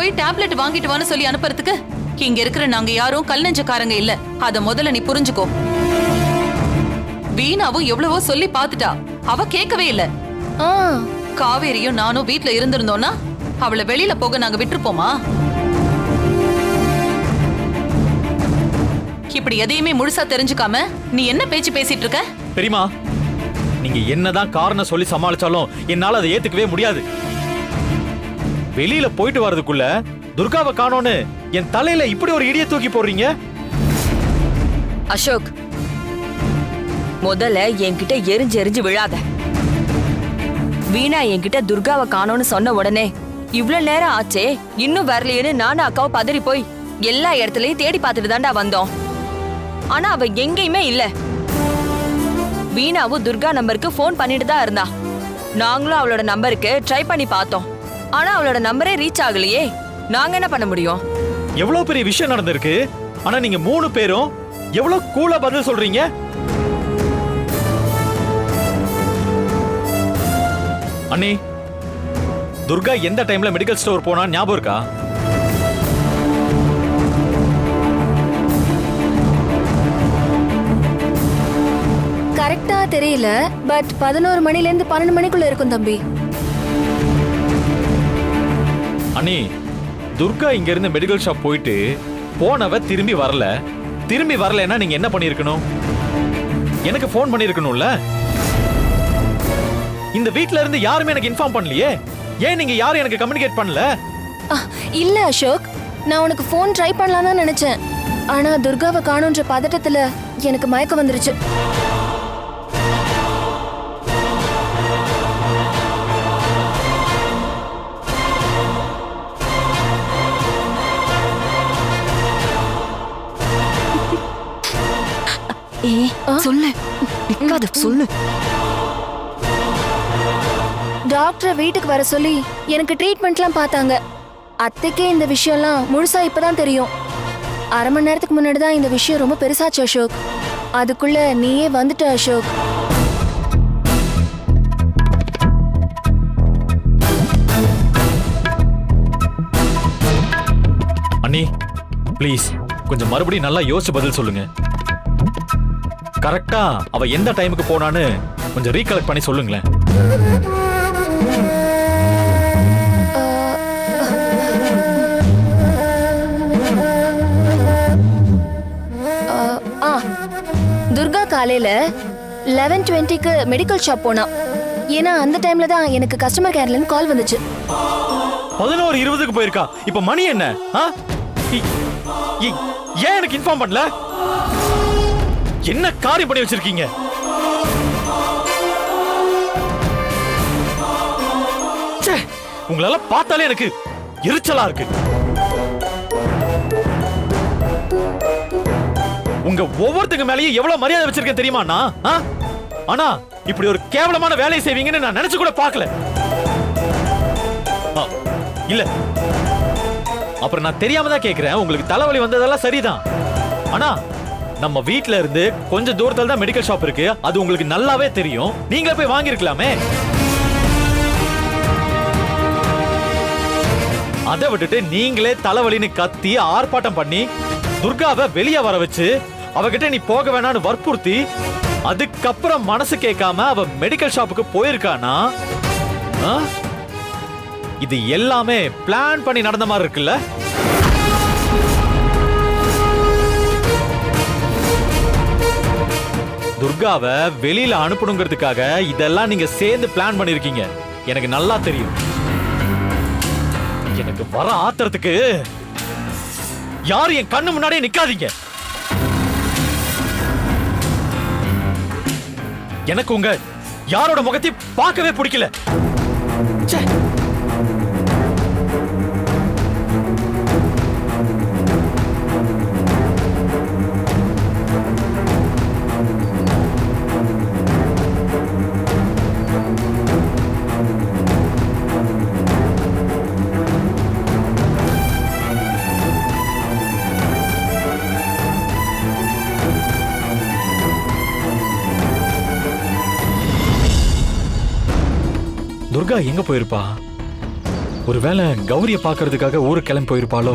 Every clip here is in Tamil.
போய் டேப்லெட் வாங்கிட்டு வான்னு சொல்லி அனுப்புறதுக்கு? இங்க இருக்கிற நாங்க யாரும் கல் நெஞ்சக்காரங்க இல்ல. அத முதல்ல நீ புரிஞ்சுக்கோ. வீணாவும் எவ்வளவோ சொல்லி பாத்துட்டா அவ கேட்கவே இல்ல. ஆ. காவேரியும் நானும் வீட்ல இருந்திருந்தோம்னா அவளை வெளியில போக நாங்க விட்டுருப்போமா? இப்படி எதையுமே முழுசா தெரிஞ்சுக்காம நீ என்ன பேச்சு பேசிட்டு இருக்க? பெரியமா நீங்க என்னதான் காரணம் சொல்லி சமாளிச்சாலும் என்னால அதை ஏத்துக்கவே முடியாது. வெளியில போயிட்டு வர்றதுக்குள்ள துர்காவை காணோன்னு என் தலையில இப்படி ஒரு இடிய தூக்கி போடுறீங்க? அசோக் முதல்ல என்கிட்ட எரிஞ்சு எரிஞ்சு விழாத. வீணா என்கிட்ட துர்காவை காணோம்னு சொன்ன உடனே இவ்வளவு நேரம் ஆச்சே இன்னும் வரலையேன்னு நானும் அக்காவும் பதறி போய் எல்லா இடத்துலயும் தேடி பார்த்துட்டு தாண்டா வந்தோம். ஆனா அவ எங்கேயுமே இல்ல. வீணாவும் துர்கா நம்பருக்கு ஃபோன் பண்ணிட்டு தான் இருந்தா. நாங்களும் அவளோட நம்பருக்கு ட்ரை பண்ணி பார்த்தோம். ஆனா அவளோட நம்பரே ரீச் ஆகலையே. நாங்க என்ன பண்ண முடியும்? எவ்வளவு பெரிய விஷயம் நடந்திருக்கு? ஆனா நீங்க மூணு பேரும் எவ்வளவு கூலா பதில் சொல்றீங்க? அண்ணி துர்கா எந்த டைம்ல மெடிக்கல் ஸ்டோர் போனா ஞாபகம் இருக்கா? கரெக்டா தெரியல பட் பதினோரு மணில இருந்து பன்னெண்டு மணிக்குள்ள இருக்கும் தம்பி. அண்ணி துர்கா இங்கேருந்து மெடிக்கல் ஷாப் போயிட்டு போனவ திரும்பி வரல. திரும்பி வரலைன்னா நீங்க என்ன பண்ணிருக்கணும்? எனக்கு ஃபோன் பண்ணிருக்கணும்ல? இந்த வீட்ல இருந்து யாருமே எனக்கு இன்ஃபார்ம் பண்ணலையே? ஏன் நீங்க யாரும் எனக்கு கம்யூனிகேட் பண்ணல? இல்ல அசோக். நான் உனக்கு ஃபோன் ட்ரை பண்ணலாம் தான் நினைச்சேன். ஆனா துர்காவை காணுன்ற பதட்டத்துல எனக்கு மயக்கம் வந்துருச்சு. சொல்லு. நிக்காத சொல்லு. டாக்டரை வீட்டுக்கு வர சொல்லி எனக்கு ட்ரீட்மெண்ட்லாம் பார்த்தாங்க. அத்தைக்கே இந்த விஷயம்லாம் முழுசா இப்பதான் தெரியும். அரை மணி நேரத்துக்கு முன்னாடி தான் இந்த விஷயம் ரொம்ப பெருசாச்சு அசோக். அதுக்குள்ள நீயே வந்துட்ட அசோக். அண்ணி ப்ளீஸ் கொஞ்சம் மறுபடியும் நல்லா யோசிச்சு பதில் சொல்லுங்க. கரெக்டா அவ எந்த டைமுக்கு போனான்னு கொஞ்சம் ரீகலெக்ட் பண்ணி சொல்லுங்களேன். துர்கா காலையில லெவன் டுவெண்ட்டிக்கு மெடிக்கல் ஷாப் போனா ஏன்னா அந்த டைம்ல தான் எனக்கு கஸ்டமர் கேர்ல இருந்து கால் வந்துச்சு. பதினோரு இருபதுக்கு போயிருக்கா. இப்ப மணி என்ன? ஏன் எனக்கு இன்ஃபார்ம் பண்ணல? என்ன காரியம் பண்ணி வச்சிருக்கீங்க? உங்களால பார்த்தாலே எனக்கு எரிச்சலா இருக்கு. உங்க ஒவ்வொருத்தங்க மேலயும் எவ்வளவு மரியாதை வச்சிருக்கேன் தெரியுமா ஆ? ஆனா இப்படி ஒரு கேவலமான வேலையை செய்வீங்கன்னு நான் நினைச்சு கூட பார்க்கல. இல்ல. அப்புறம் நான் தெரியாம தான் கேக்குறேன். உங்களுக்கு தலைவலி வந்ததெல்லாம் சரிதான். ஆனா நம்ம வீட்ல இருந்து கொஞ்சம் தூரத்துல தான் மெடிக்கல் ஷாப் இருக்கு. அது உங்களுக்கு நல்லாவே தெரியும். நீங்களே போய் வாங்கிருக்கலாமே? அதை விட்டுட்டு நீங்களே தலைவலின்னு கத்தி ஆர்ப்பாட்டம் பண்ணி துர்காவை வெளியே வர வச்சு அவகிட்ட நீ போக வேணாம்னு வற்புறுத்தி அதுக்கப்புறம் மனசு கேட்காம அவ மெடிக்கல் ஷாப்புக்கு போயிருக்கானா? ஆ? இது எல்லாமே பிளான் பண்ணி நடந்த மாதிரி இருக்குல்ல? துர்காவை வெளியில அனுப்பணுங்கிறதுக்காக இதெல்லாம் நீங்க சேர்ந்து பிளான் பண்ணிருக்கீங்க. எனக்கு நல்லா தெரியும். எனக்கு வர ஆத்திரத்துக்கு யாரும் என் கண்ணு முன்னாடியே நிக்காதீங்க. எனக்கு உங்க யாரோட முகத்தை பார்க்கவே பிடிக்கல. துர்கா எங்க போயிருப்பா? ஒருவேளை கௌரிய பார்க்கறதுக்காக ஊருக்கு கிளம்பி போயிருப்பாளோ?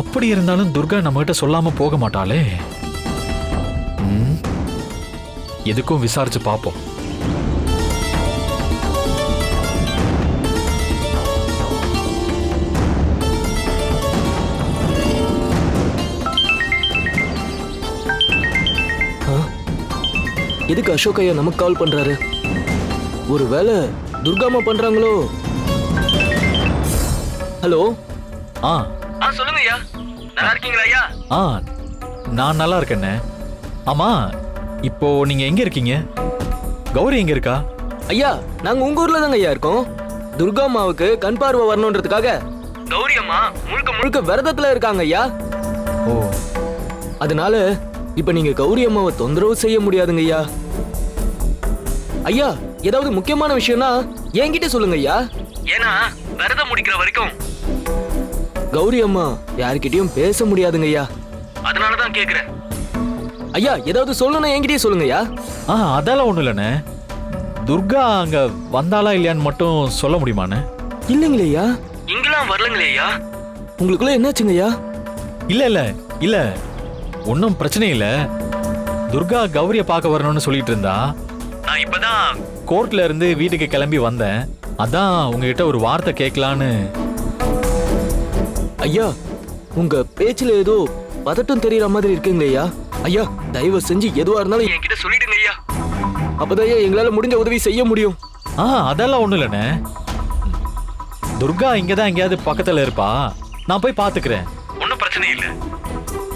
அப்படி இருந்தாலும் துர்கா நம்மகிட்ட சொல்லாம போக மாட்டாளே. எதுக்கும் விசாரிச்சு பார்ப்போம் எதுக்கு அசோக் ஐயா நமக்கு கால் பண்றாரு? ஒருவேளை துர்காமா பண்றாங்களோ? ஹலோ? ஆ. ஆ சொல்லுங்க ஐயா நல்லா இருக்கீங்களா ஐயா? ஆ நான் நல்லா இருக்கேண்ணே. ஆமா இப்போ நீங்க எங்க இருக்கீங்க? கௌரி எங்க இருக்கா? ஐயா நாங்க உங்க ஊர்ல தாங்க ஐயா இருக்கோம். துர்காமாவுக்கு கண் பார்வை வரணுன்றதுக்காக கௌரி அம்மா முழுக்க முழுக்க விரதத்துல இருக்காங்க ஐயா. ஓ. அதனால இப்ப நீங்க கௌரி அம்மாவை தொந்தரவு செய்ய முடியாதுங்க ஐயா. ஐயா ஏதாவது முக்கியமான விஷயம்னா என்கிட்ட சொல்லுங்க ஐயா ஏன்னா விரதம் முடிக்கிற வரைக்கும். கௌரி அம்மா யார்கிட்டயும் பேச முடியாதுங்க ஐயா அதனால தான் கேக்குறேன். ஐயா ஏதாவது சொல்லணும்னா என்கிட்டயே சொல்லுங்க ஐயா ஆ அதெல்லாம் ஒண்ணும் இல்லைண்ணே. துர்கா அங்க வந்தாளா இல்லையான்னு மட்டும் சொல்ல முடியுமாண்ணே? இல்லைங்களே ஐயா இங்கெல்லாம் வரலங்களே ஐயா உங்களுக்குள்ள என்னாச்சுங்க ஐயா இல்ல இல்ல இல்ல. ஒன்றும் பிரச்சனை இல்ல. துர்கா கௌரிய பார்க்க வரணும்னு சொல்லிட்டு இருந்தா. நான் இப்பதான் கோர்ட்ல இருந்து வீட்டுக்கு கிளம்பி வந்தேன். அதான் உங்ககிட்ட ஒரு வார்த்தை கேட்கலான்னு. ஐயா உங்க பேச்சுல ஏதோ பதட்டம் தெரியற மாதிரி இருக்குங்களே ஐயா. ஐயா தயவு செஞ்சு எதுவா இருந்தாலும் என்கிட்ட சொல்லிடுங்க ஐயா. அப்பதான் ஐயா எங்களால முடிஞ்ச உதவி செய்ய முடியும். ஆ அதெல்லாம் ஒண்ணும் இல்லைண்ணே. துர்கா இங்க தான் எங்கேயாவது பக்கத்துல இருப்பா. நான் போய் பாத்துக்கிறேன். ஒன்றும் பிரச்சனை இல்லை.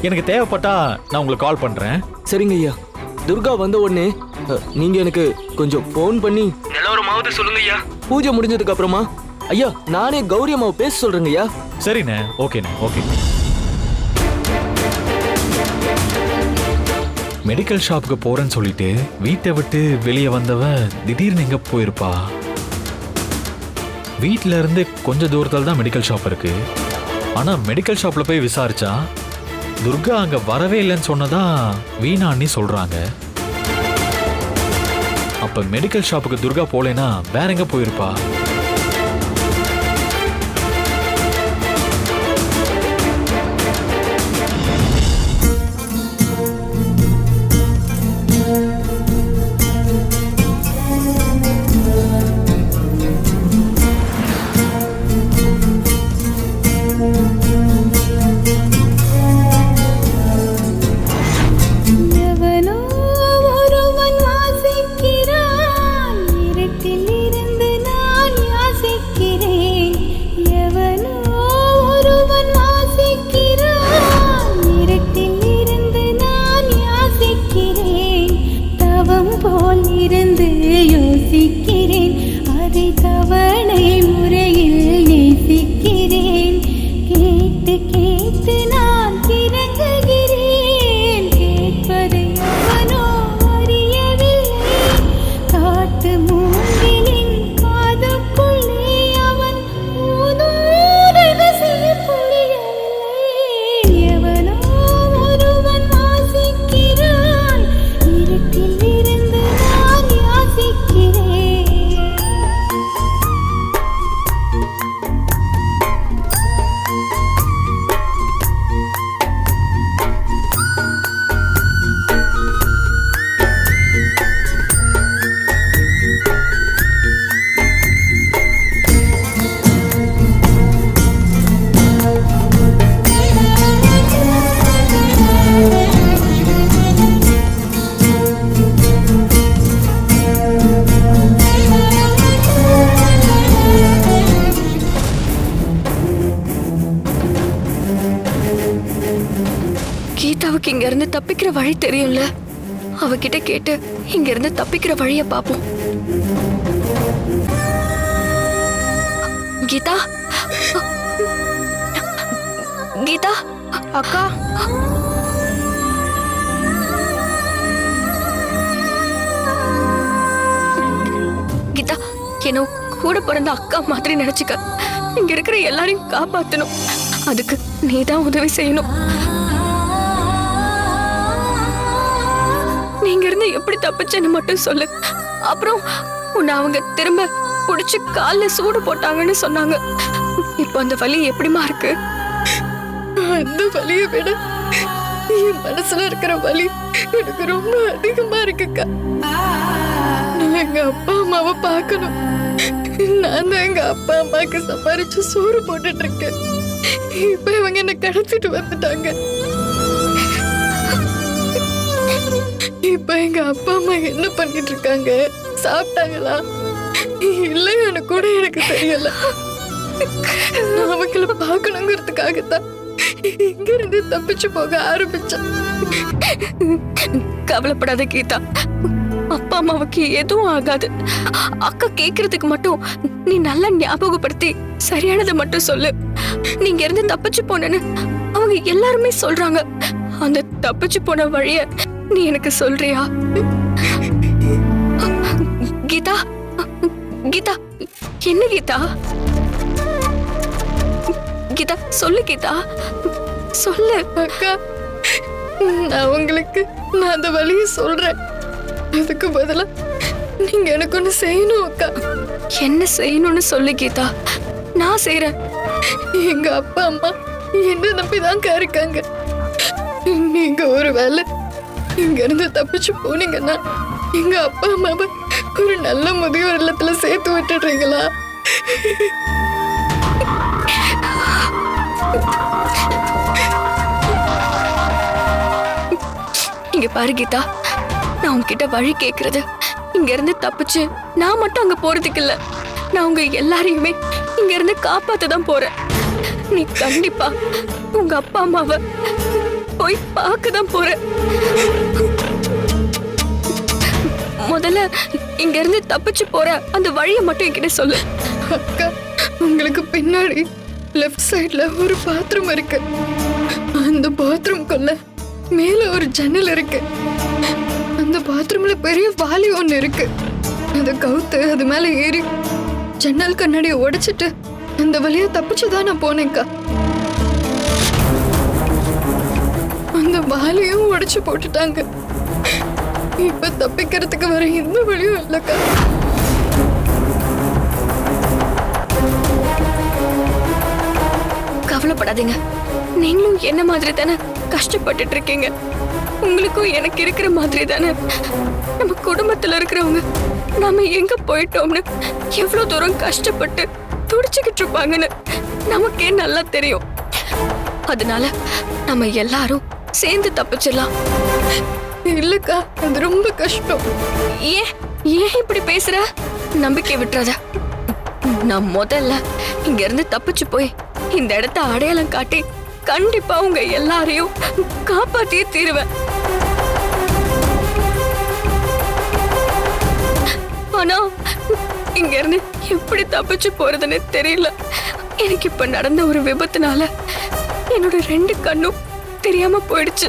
எனக்கு தேவைப்பட்டா நான் உங்களுக்கு கால் பண்றேன். சரிங்க ஐயா. துர்கா வந்த உடனே நீங்க எனக்கு கொஞ்சம் ஃபோன் பண்ணி நிலவரமாவது சொல்லுங்க ஐயா பூஜை முடிஞ்சதுக்கு அப்புறமா? ஐயா நானே கௌரி அம்மாவை பேச சொல்றேங்க ஐயா சரிண்ணே ஓகேண்ணே ஓகே. மெடிக்கல் ஷாப்புக்கு போறேன்னு சொல்லிட்டு வீட்டை விட்டு வெளியே வந்தவ திடீர்னு எங்க போயிருப்பா? வீட்ல இருந்து கொஞ்ச தூரத்துல தான் மெடிக்கல் ஷாப் இருக்கு. ஆனா மெடிக்கல் ஷாப்ல போய் விசாரிச்சா துர்கா அங்க வரவே இல்லைன்னு சொன்னதா வீணா அண்ணி சொல்றாங்க. அப்ப மெடிக்கல் ஷாப்புக்கு துர்கா போலேனா வேற எங்க போயிருப்பா? கீதாவுக்கு இங்க இருந்து தப்பிக்கிற வழி தெரியும்ல? அவகிட்ட கேட்டு இங்க இருந்து தப்பிக்கிற வழிய பாப்போம் கீதா? கீதா? அக்கா? கீதா என்ன கூட பிறந்த அக்கா மாதிரி நினைச்சுக்க. இங்க இருக்கிற எல்லாரையும் காப்பாத்தணும். அதுக்கு நீதான் உதவி செய்யணும். நீங்க இருந்து எப்படி தப்பிச்சேன்னு மட்டும் சொல்லு. அப்புறம் உன்னை அவங்க திரும்ப புடிச்சு காலில் சூடு போட்டாங்கன்னு சொன்னாங்க. இப்போ அந்த வலி எப்படிமா இருக்கு? அந்த வலியை விட என் மனசுல இருக்கிற வலி எனக்கு ரொம்ப அதிகமா இருக்குக்கா. நான் எங்க அப்பா அம்மாவை பார்க்கணும். நான் தான் எங்க அப்பா அம்மாக்கு சம்பாரிச்சு சோறு போட்டுட்டு இருக்கேன். இப்ப இவங்க என்ன கடத்திட்டு வந்துட்டாங்க. இப்ப எங்க அப்பா அம்மா என்ன பண்ணிட்டு இருக்காங்க சாப்பிட்டாங்களா இல்லையானு கூட எனக்கு தெரியல. நான் அவங்கள பார்க்கணுங்கிறதுக்காகத்தான் இங்க இருந்து தப்பிச்சு போக ஆரம்பிச்சேன். கவலைப்படாத கீதா. அப்பா அம்மாவுக்கு எதுவும் ஆகாது. அக்கா கேக்குறதுக்கு மட்டும் நீ நல்லா ஞாபகப்படுத்தி சரியானதை மட்டும் சொல்லு. நீங்க இருந்து தப்பிச்சு போனேன்னு அவங்க எல்லாருமே சொல்றாங்க. அந்த தப்பிச்சு போன வழிய நீ எனக்கு சொல்றியா? கீதா கீதா என்ன கீதா? கீதா சொல்லு கீதா சொல்லு. அக்கா நான் உங்களுக்கு நான் அந்த வழியை சொல்றேன். அதுக்கு பதிலா நீங்க எனக்கு ஒண்ணு செய்யணும் அக்கா. என்ன செய்யணும்னு சொல்லு கீதா. நான் செய்றேன். எங்க அப்பா அம்மா என்ன நம்பிதாங்க இருக்காங்க. நீங்க ஒரு வேலை இங்கிருந்து தப்பிச்சு போனீங்கன்னா எங்க அப்பா அம்மாவை ஒரு நல்ல முதியோர் இல்லத்துல சேர்த்து விட்டுடுறீங்களா? இங்க பாரு கீதா நான் உங்ககிட்ட வழி கேக்குறது. இங்க இருந்து தப்பிச்சு நான் மட்டும் அங்க போறதுக்கு இல்ல. நான் உங்க எல்லாரையுமே இங்க இருந்து காப்பாத்த தான் போறேன். நீ கண்டிப்பா உங்க அப்பா அம்மாவை போய் பார்க்க தான் போற முதல்ல இங்க இருந்து தப்பிச்சு போற அந்த வழியை மட்டும் என்கிட்ட சொல்லு. அக்கா உங்களுக்கு பின்னாடி லெஃப்ட் சைட்ல ஒரு பாத்ரூம் இருக்கு. அந்த பாத்ரூம் கொள்ள மேல ஒரு ஜன்னல் இருக்கு. அந்த பாத்ரூம்ல பெரிய வாலி ஒண்ணு இருக்கு. அத கவுத்து அது மேல ஏறி ஜன்னல் கண்ணாடியை உடைச்சிட்டு அந்த வழியா தப்பிச்சு தான் நான் போனேன்க்கா. வாலையும் உடைச்சு போட்டுட்டாங்க. இப்ப தப்பிக்கிறதுக்கு வர எந்த வழியும் இல்லக்கா. கவலைப்படாதீங்க. நீங்களும் என்ன மாதிரி தானே கஷ்டப்பட்டுட்டு இருக்கீங்க. உங்களுக்கும் எனக்கு இருக்கிற மாதிரி தானே. நம்ம குடும்பத்துல இருக்கிறவங்க நாம எங்க போயிட்டோம்னு எவ்வளவு தூரம் கஷ்டப்பட்டு துடிச்சுக்கிட்டு இருப்பாங்கன்னு நமக்கே நல்லா தெரியும். அதனால நம்ம எல்லாரும் சேர்ந்து தப்பிச்சிடலாம். இல்லக்கா அது ரொம்ப கஷ்டம். ஏன் ஏன் இப்படி பேசுற? நம்பிக்கை விட்டுறத. நான் முதல்ல இங்க இருந்து தப்பிச்சு போய் இந்த இடத்த அடையாளம் காட்டி கண்டிப்பா உங்க எல்லாரையும் காப்பாத்தியே தீருவேன். ஆனா இங்க இருந்து எப்படி தப்பிச்சு போறதுன்னு தெரியல. எனக்கு இப்ப நடந்த ஒரு விபத்துனால என்னோட ரெண்டு கண்ணும் தெரியாம போயிடுச்சு.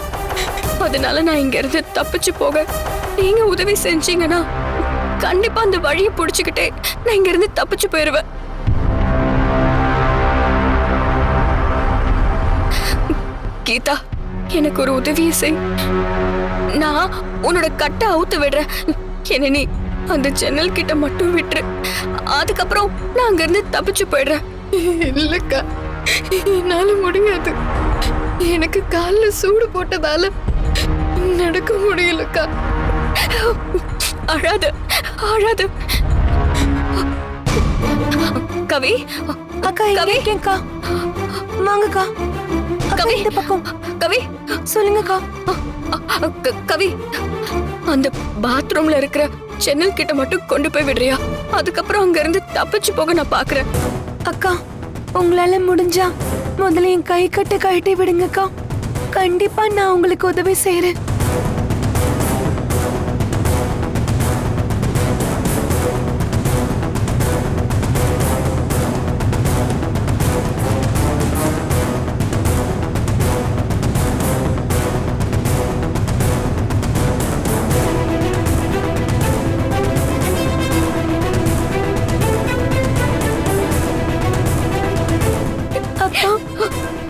அதனால நான் இங்க இருந்து தப்பிச்சு போக நீங்க உதவி செஞ்சீங்கன்னா கண்டிப்பா அந்த வழியை புடிச்சுக்கிட்டே நான் இங்க இருந்து தப்பிச்சு போயிருவேன். கீதா எனக்கு ஒரு உதவியை செய். நான் உன்னோட கட்டை அவுத்து விடுறேன். என்ன நீ அந்த ஜன்னல் கிட்ட மட்டும் விட்டுரு. அதுக்கப்புறம் நான் அங்க இருந்து தப்பிச்சு போயிடுறேன். இல்லக்கா என்னால முடியாது. எனக்கு கால்ல சூடு போட்டதால நடக்க முடியலக்கா. அழாத அழாத. கவி அக்கா கவி. இருக்கேன்க்கா. வாங்கக்கா. கவி. இந்த பக்கம். கவி. சொல்லுங்கக்கா. கவி அந்த பாத்ரூம்ல இருக்கிற ஜன்னல் கிட்ட மட்டும் கொண்டு போய் விடுறியா? அதுக்கப்புறம் அங்க இருந்து தப்பிச்சு போக நான் பாக்குறேன். அக்கா உங்களால முடிஞ்சா முதல்ல என் கை கட்டு கழட்டி விடுங்கக்கா. கண்டிப்பா நான் உங்களுக்கு உதவி செய்யறேன்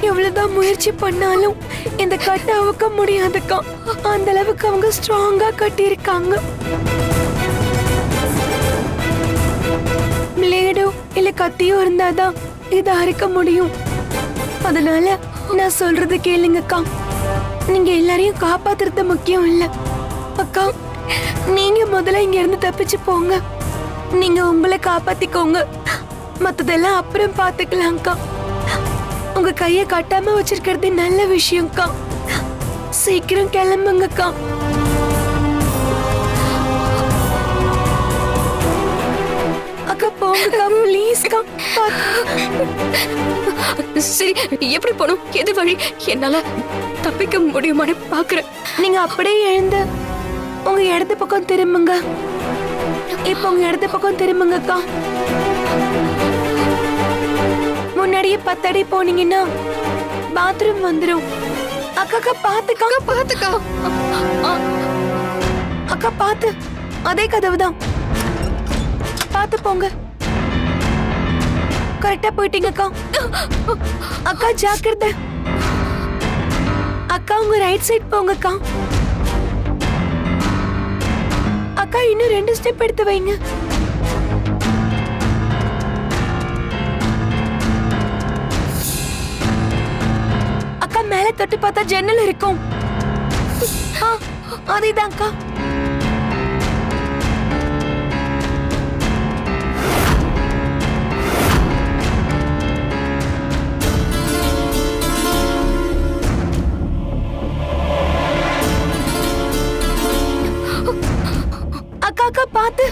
எவ்வளவுதான் முயற்சி பண்ணாலும் இந்த கட்டை அவுக்க முடியாதுக்கா. அந்த அளவுக்கு அவங்க ஸ்ட்ராங்கா கட்டி இருக்காங்க பிளேடோ இல்ல கத்தியோ இருந்தாதான் இதை அறுக்க முடியும். அதனால நான் சொல்றது கேளுங்கக்கா. நீங்க எல்லாரையும் காப்பாத்துறது முக்கியம் இல்ல. அக்கா நீங்க முதல்ல இங்க இருந்து தப்பிச்சு போங்க. நீங்க உங்களை காப்பாத்திக்கோங்க. மத்ததெல்லாம் அப்புறம் பாத்துக்கலாம்க்கா. உங்க கைய கட்டாம வச்சிருக்கிறது நல்ல விஷயம்க்கா. சீக்கிரம் கிளம்புங்கக்கா. அக்கா போங்கக்கா ப்ளீஸ்க்கா சரி எப்படி போகணும்? எது வழி? என்னால தப்பிக்க முடியுமான்னு பாக்குறேன் நீங்க அப்படியே எழுந்து உங்க இடது பக்கம் திரும்புங்க. இப்போ உங்க இடது பக்கம் திரும்புங்கக்கா. முன்னாடியே பத்தடி போனீங்கன்னா பாத்ரூம் வந்துடும் அக்கா அக்கா பாத்துக்கா. பாத்துக்கா. அக்கா பாத்து. அதே கதவு தான் பாத்து போங்க. கரெக்டா போயிட்டீங்கக்கா அக்கா. ஜாக்கிரதை. அக்கா உங்க ரைட் சைட் போங்கக்கா அக்கா. இன்னும் ரெண்டு ஸ்டெப் எடுத்து வைங்க. மேல தொட்டு பார்த்தா ஜன்னல் இருக்கும். அதேதான்க்கா. அக்கா அக்கா பாத்து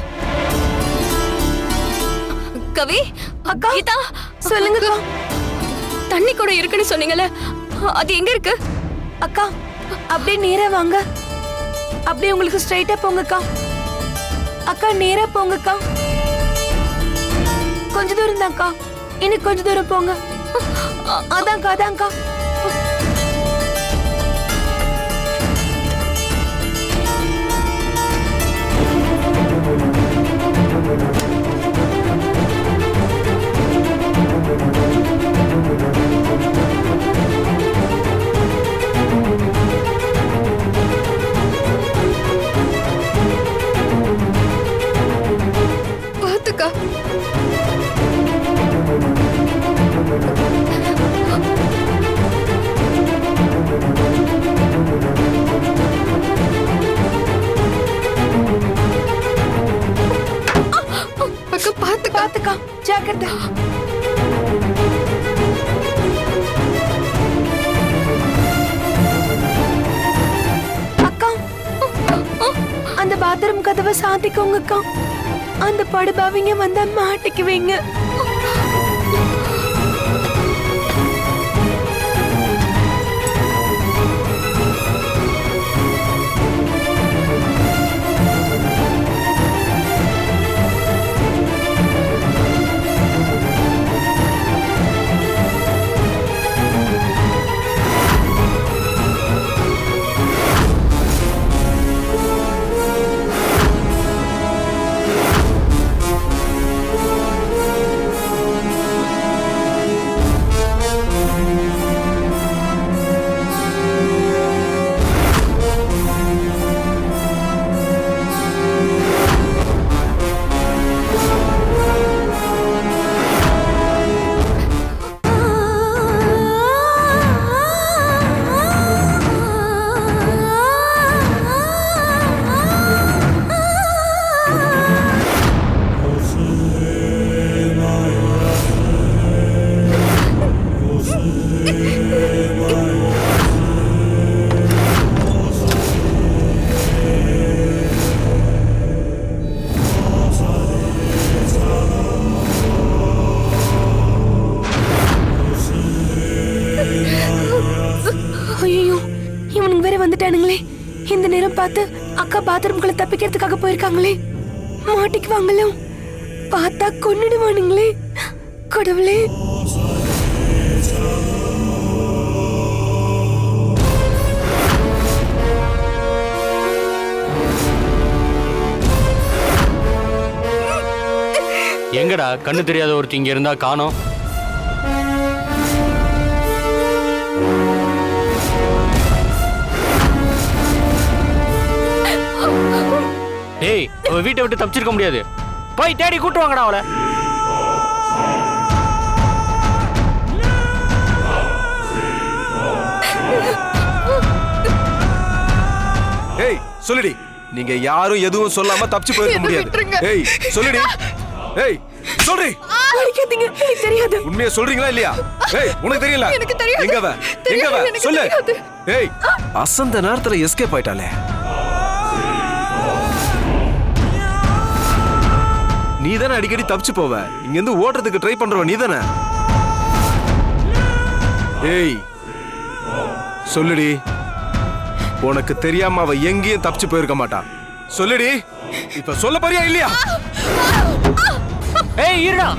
கவி அக்கா கீதா. சொல்லுங்கக்கா. தண்ணி கூட இருக்குன்னு சொன்னீங்கல்ல அது எங்க இருக்கு? அக்கா அப்படியே நேரா வாங்க. அப்படியே உங்களுக்கு ஸ்ட்ரைட்டா போங்கக்கா. அக்கா நேரா போங்கக்கா. கொஞ்ச தூரம் தான்க்கா. இன்னும் கொஞ்ச தூரம் போங்க. அதான்க்கா அதான்க்கா அதான்க்கா. பாத்துக்கா. அக்கா பார்த்து காத்துக்கா ஜாக்கிரதா. அக்கா அந்த பாத்ரூம் கதவை சாத்திக்கோங்கக்கா. அந்த படுபாவிங்க வந்தா மாட்டிக்குவீங்க இருக்காங்களே மாட்டிக்குவாங்களோ? பார்த்தா கொன்னுடுவானுங்களே. கடவுளே. எங்கடா? கண்ணு தெரியாத ஒருத்தி இங்க இருந்தா காணோம். டேய் அவ வீட்டை விட்டு தப்பிச்சிருக்க முடியாது. போய் தேடி கூட்டு வாங்கடா அவளை. ஏய் சொல்லுடி. நீங்க யாரும் எதுவும் சொல்லாம தப்பிச்சு போயிருக்க முடியாது. ஏய் சொல்லுடி. ஏய் சொல்றி. அடிக்காதீங்க. எனக்கு தெரியாது. உண்மையை சொல்றீங்களா இல்லையா? ஏய் உனக்கு தெரியல எனக்கு தெரியாது. எங்கவ எங்கவ சொல்லு. ஏய் அசந்த நேரத்துல எஸ்கேப் ஆயிட்டாளே. நீ தானே அடிக்கடி தப்பிச்சு போவ. இங்க இருந்து ஓடுறதுக்கு ட்ரை பண்றவ நீ தானே ஏய் சொல்லுடி. உனக்கு தெரியாம அவ எங்கேயும் தப்பிச்சு போயிருக்க மாட்டா. சொல்லுடி. இப்ப சொல்ல போறியா இல்லையா? ஏய் இருடா